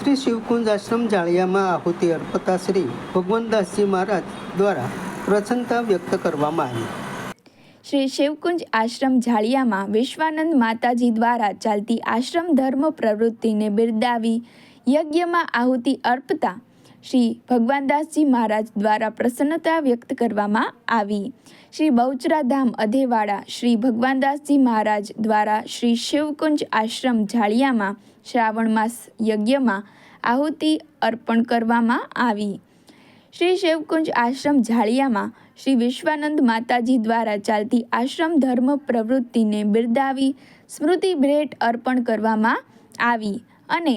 શિવકુંજ આશ્રમ જાળિયામાં આહુતિ અર્પતા શ્રી ભગવાનદાસજી મહારાજ દ્વારા પ્રસન્નતા વ્યક્ત કરવામાં આવી. શ્રી શિવકુંજ આશ્રમ જાળિયામાં વિશ્વાનંદ માતાજી દ્વારા ચાલતી આશ્રમ ધર્મ પ્રવૃત્તિને બિરદાવી યજ્ઞમાં આહુતિ અર્પતા શ્રી ભગવાનદાસજી મહારાજ દ્વારા પ્રસન્નતા વ્યક્ત કરવામાં આવી. શ્રી બહુચરા ધામ અધેવાડા શ્રી ભગવાનદાસજી મહારાજ દ્વારા શ્રી શિવકુંજ આશ્રમ જાળિયામાં શ્રાવણ માસ યજ્ઞમાં આહુતિ અર્પણ કરવામાં આવી. શ્રી શિવકુંજ આશ્રમ જાળિયામાં શ્રી વિશ્વાનંદ માતાજી દ્વારા ચાલતી આશ્રમ ધર્મ પ્રવૃત્તિને બિરદાવી સ્મૃતિ ભેટ અર્પણ કરવામાં આવી અને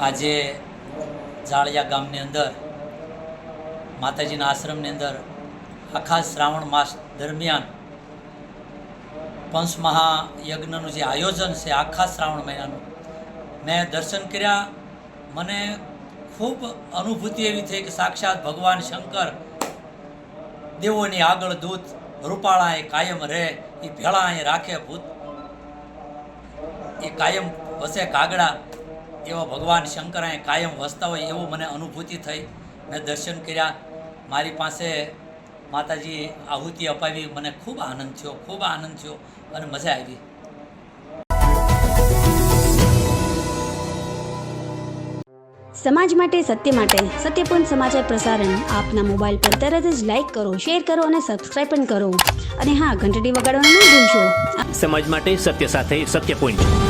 આજે જાળિયા ગામની અંદર, માતાજીના આશ્રમની અંદર, આખા શ્રાવણ માસ દરમિયાન પંચમહાયજ્ઞનું જે આયોજન છે આખા શ્રાવણ મહિનાનું, મેં દર્શન કર્યા. મને ખૂબ અનુભૂતિ એવી થઈ કે સાક્ષાત ભગવાન શંકર દેવોની આગળ દૂત રૂપાળા એ કાયમ રહે એ ભેળા એ રાખે ભૂત. એ કાયમ વસે કાગડા એવા ભગવાન શંકર અહીં કાયમ વસતા હોય એવું મને અનુભૂતિ થઈ. મેં દર્શન કર્યા. મારી પાસે માતાજી આહુતિ અપાવી. મને ખૂબ આનંદ થયો ખૂબ આનંદ થયો અને મજા આવી. સમાજ માટે સત્ય માટે સત્યપૂર્ણ સમાચાર પ્રસારણ આપના મોબાઈલ પર તરત જ લાઈક કરો શેર કરો અને સબસ્ક્રાઈબ પણ કરો. અને હા ઘંટડી વગાડવાનું ન ભૂલશો. સમાજ માટે સત્ય સાથે સત્યપૂર્ણ. પોઈન્ટ